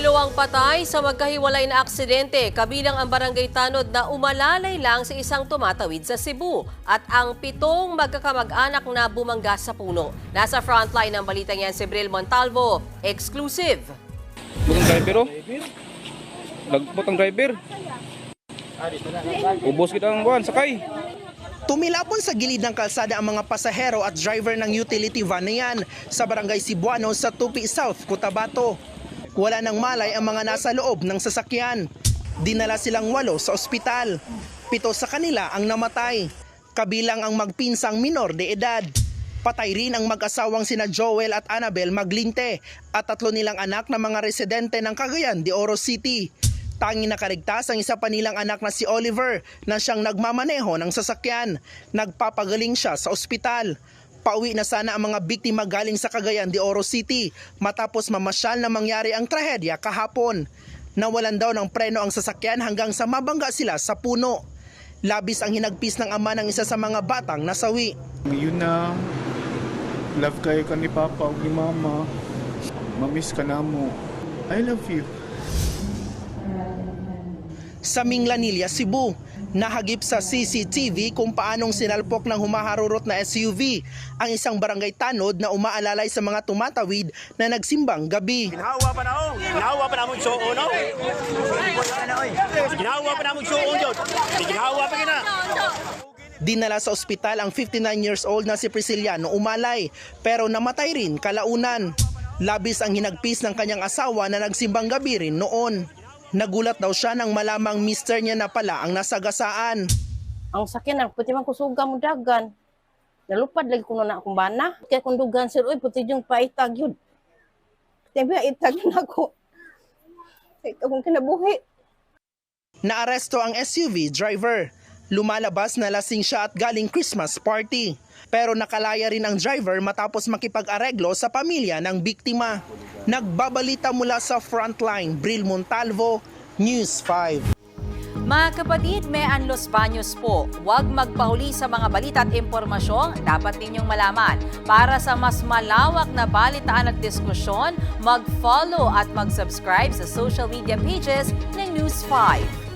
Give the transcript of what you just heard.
Dalawang patay sa magkahiwalay na aksidente, kabilang ang barangay Tanod na umalalay lang sa isang tumatawid sa Cebu at ang pitong magkakamag-anak na bumangga sa puno. Nasa frontline ng balitang yan si Bril Montalvo. Exclusive. Butang driver oh. Lagpot ang driver. Ubos kita ang buwan, sakay. Tumilapon sa gilid ng kalsada ang mga pasahero at driver ng utility van na yan sa barangay Cebuano sa Tupi South, Cotabato. Wala nang malay ang mga nasa loob ng sasakyan. Dinala silang walo sa ospital. Pito sa kanila ang namatay. Kabilang ang magpinsang minor de edad. Patay rin ang mag-asawang sina Joel at Annabel Maglinte at tatlo nilang anak na mga residente ng Cagayan de Oro City. Tanging nakaligtas ang isa pa nilang anak na si Oliver na siyang nagmamaneho ng sasakyan. Nagpapagaling siya sa ospital. Pauwi na sana ang mga biktima galing sa Cagayan de Oro City matapos mamasyal na mangyari ang trahedya kahapon. Nawalan daw ng preno ang sasakyan hanggang sa mabangga sila sa puno. Labis ang hinagpis ng ama ng isa sa mga batang nasawi. Yun na, love kayo ka ni Papa o ni Mama. Mamiss ka na mo. I love you. sa Minglanilla, Cebu. Nahagip sa CCTV kung paanong sinalpok ng humaharurot na SUV ang isang barangay tanod na umaalalay sa mga tumatawid na nagsimbang gabi. Ginawa pa na oh. Ginawa pa na mo suon no. Ginawa pa na mo suon jud. Ginawa pa gina. Dinala sa ospital ang 59 years old na si Prisciliano Umalay pero namatay rin kalaunan. Labis ang hinagpis ng kanyang asawa na nagsimbang gabi rin noon. Nagulat daw siya nang malamang mister niya na pala ang nasagasaan. ang sakyan ang puti man kusuga mo dagan. Nalupad lagi kuno na akong bana. Kaya kung dugan sir, uy, puti yung paitag yun. Tiba, itag na ako. Ito akong kinabuhi. Naaresto ang SUV driver. Lumalabas na lasing siya at galing Christmas party. Pero nakalaya rin ang driver matapos makipag-areglo sa pamilya ng biktima. Nagbabalita mula sa Frontline, Bril Montalvo, News 5. Mga kapatid, may Los Baños po. Huwag magpahuli sa mga balita at impormasyong dapat ninyong malaman. Para sa mas malawak na balitaan at diskusyon, mag-follow at mag-subscribe sa social media pages ng News 5.